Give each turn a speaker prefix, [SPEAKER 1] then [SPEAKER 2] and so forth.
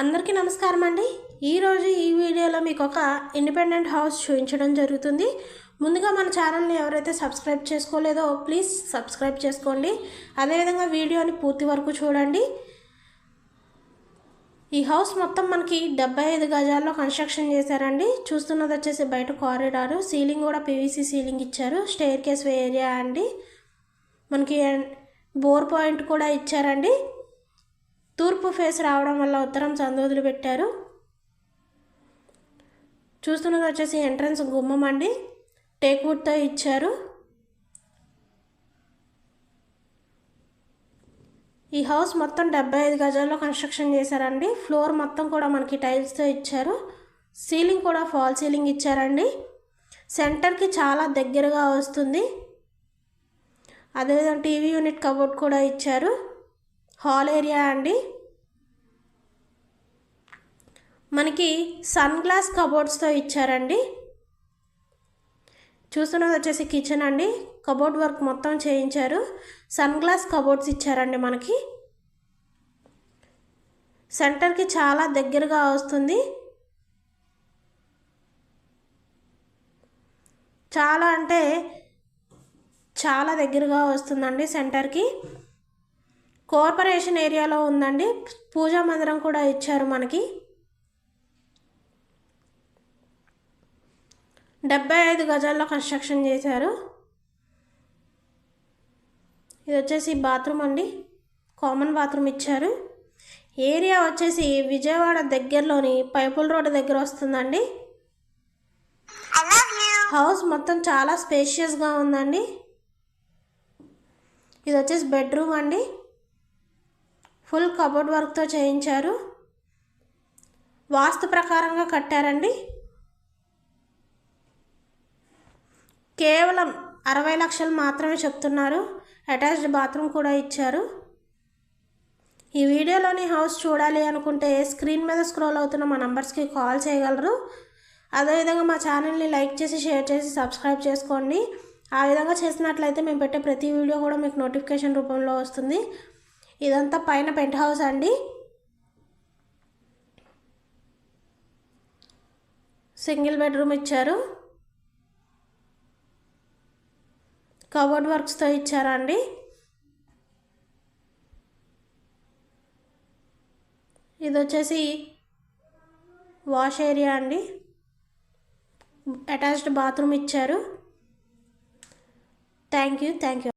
[SPEAKER 1] అందరికీ నమస్కారం అండి. ఈరోజు ఈ వీడియోలో మీకు ఒక ఇండిపెండెంట్ హౌస్ చూపించడం జరుగుతుంది. ముందుగా మన ఛానల్ని ఎవరైతే సబ్స్క్రైబ్ చేసుకోలేదో ప్లీజ్ సబ్స్క్రైబ్ చేసుకోండి. అదేవిధంగా వీడియోని పూర్తి వరకు చూడండి. ఈ హౌస్ మొత్తం మనకి డెబ్బై ఐదు గజాల్లో కన్స్ట్రక్షన్ చేశారండి. చూస్తున్నది వచ్చేసి బయట కారిడారు. సీలింగ్ కూడా పీవీసీ సీలింగ్ ఇచ్చారు. స్టేర్ కేస్ ఏరియా అండి. మనకి బోర్ పాయింట్ కూడా ఇచ్చారండి. తూర్పు ఫేస్ రావడం వల్ల ఉత్తరం చందోదులు పెట్టారు. చూస్తున్నది వచ్చేసి ఎంట్రన్స్ గుమ్మం అండి. టేక్వుడ్తో ఇచ్చారు. ఈ హౌస్ మొత్తం డెబ్బై ఐదు గజాల్లో కన్స్ట్రక్షన్ చేశారండి. ఫ్లోర్ మొత్తం కూడా మనకి టైల్స్తో ఇచ్చారు. సీలింగ్ కూడా ఫాల్ సీలింగ్ ఇచ్చారండి. సెంటర్కి చాలా దగ్గరగా వస్తుంది. అదేవిధంగా టీవీ యూనిట్ కబోర్డ్ కూడా ఇచ్చారు. హాల్ ఏరియా అండి? మనకి సన్ గ్లాస్ కబోర్డ్స్తో ఇచ్చారండి. చూస్తున్నది వచ్చేసి కిచెన్ అండి. కబోర్డ్ వర్క్ మొత్తం చేయించారు. సన్ గ్లాస్ కబోర్డ్స్ ఇచ్చారండి మనకి. సెంటర్కి చాలా దగ్గరగా వస్తుంది. చాలా అంటే చాలా దగ్గరగా వస్తుందండి సెంటర్కి. కార్పొరేషన్ ఏరియాలో ఉందండి. పూజా మందిరం కూడా ఇచ్చారు మనకి. డెబ్బై ఐదు గజాల్లో కన్స్ట్రక్షన్ చేశారు. ఇది వచ్చేసి బాత్రూమ్ అండి. కామన్ బాత్రూమ్ ఇచ్చారు. ఏరియా వచ్చేసి విజయవాడ దగ్గరలోని పైపుల్ రోడ్ దగ్గర వస్తుందండి. హౌస్ మొత్తం చాలా స్పేషియస్గా ఉందండి. ఇది వచ్చేసి బెడ్రూమ్ అండి. ఫుల్ కబోర్డ్ వర్క్తో చేయించారు. వాస్తు ప్రకారంగా కట్టారండి. కేవలం అరవై లక్షలు మాత్రమే చెప్తున్నారు. అటాచ్డ్ బాత్రూమ్ కూడా ఇచ్చారు. ఈ వీడియోలోని హౌస్ చూడాలి అనుకుంటే స్క్రీన్ మీద స్క్రోల్ అవుతున్న మా నంబర్స్కి కాల్ చేయగలరు. అదేవిధంగా మా ఛానల్ని లైక్ చేసి షేర్ చేసి సబ్స్క్రైబ్ చేసుకోండి. ఆ విధంగా చేసినట్లయితే మేము పెట్టే ప్రతి వీడియో కూడా మీకు నోటిఫికేషన్ రూపంలో వస్తుంది. ఇదంతా పైన పెంట్ హౌస్ అండి. సింగిల్ బెడ్రూమ్ ఇచ్చారు. కబోర్డ్ వర్క్స్తో ఇచ్చారా అండి ఇది వచ్చేసి వాష్ ఏరియా అండి. అటాచ్డ్ బాత్రూమ్ ఇచ్చారు. Thank you thank you.